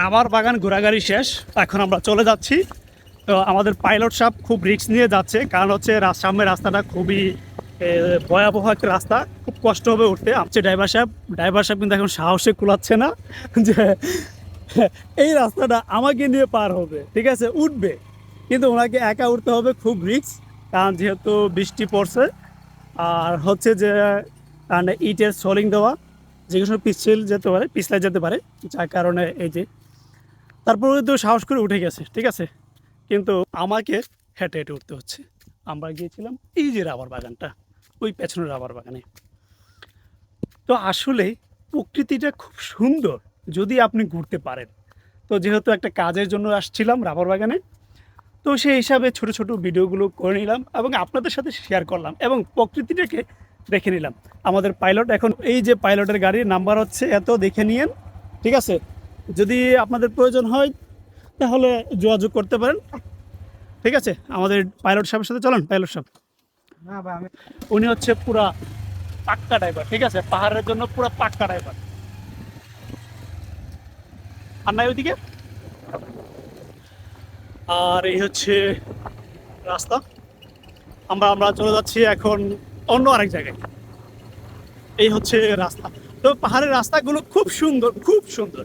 Rubber বাগান ঘোরাঘুরি শেষ, এখন আমরা চলে যাচ্ছি। তো আমাদের পাইলট সাহেব খুব রিক্স নিয়ে যাচ্ছে, কারণ হচ্ছে সামনের রাস্তাটা খুবই ভয়াবহ একটা রাস্তা। খুব কষ্ট হবে উঠতে। হচ্ছে ড্রাইভার সাহেব ড্রাইভার সাহেব কিন্তু এখন সাহসে কুলাচ্ছে না যে এই রাস্তাটা আমাকে নিয়ে পার হবে, ঠিক আছে? উঠবে। কিন্তু ওনাকে একা উঠতে হবে খুব রিক্স কারণ যেহেতু বৃষ্টি পড়ছে, আর হচ্ছে যে কারণ ইটের সোলিং দেওয়া যে কোনো পিছিল যেতে পারে, পিছলে যেতে পারে, যার কারণে এই যে তারপরে কিন্তু সাহস করে উঠে গেছে, ঠিক আছে? কিন্তু আমাকে হেঁটে হেঁটে উঠতে হচ্ছে। আমরা গিয়েছিলাম এই যে রাবার বাগানটা, ওই পেছনের রাবার বাগানে। তো আসলে প্রকৃতিটা খুব সুন্দর যদি আপনি ঘুরতে পারেন। তো যেহেতু একটা কাজের জন্য আসছিলাম রাবার বাগানে, তো সেই হিসাবে ছোট ছোট ভিডিওগুলো করে নিলাম এবং আপনাদের সাথে শেয়ার করলাম এবং প্রকৃতিটাকে দেখে নিলাম। আমাদের পাইলট এখন, এই যে পাইলটের গাড়ির নাম্বার হচ্ছে, এত দেখে নিয়েন, ঠিক আছে? যদি আপনাদের প্রয়োজন হয় তাহলে যোগাযোগ করতে পারেন। ঠিক আছে? আমাদের পাইলট সাহেবের সাথে চলেন পাইলট সাহেব। না ভাই আমি উনি হচ্ছে পুরা পাক্কা ড্রাইভার ঠিক আছে? পাহাড়ের জন্য পুরা পাক্কা ড্রাইভার। আর নাই ওইদিকে? আর এই হচ্ছে রাস্তা। আমরা আমরা চলে যাচ্ছি এখন অন্য আরেক জায়গায়। এই হচ্ছে রাস্তা। তো পাহাড়ের রাস্তাগুলো খুব সুন্দর খুব সুন্দর।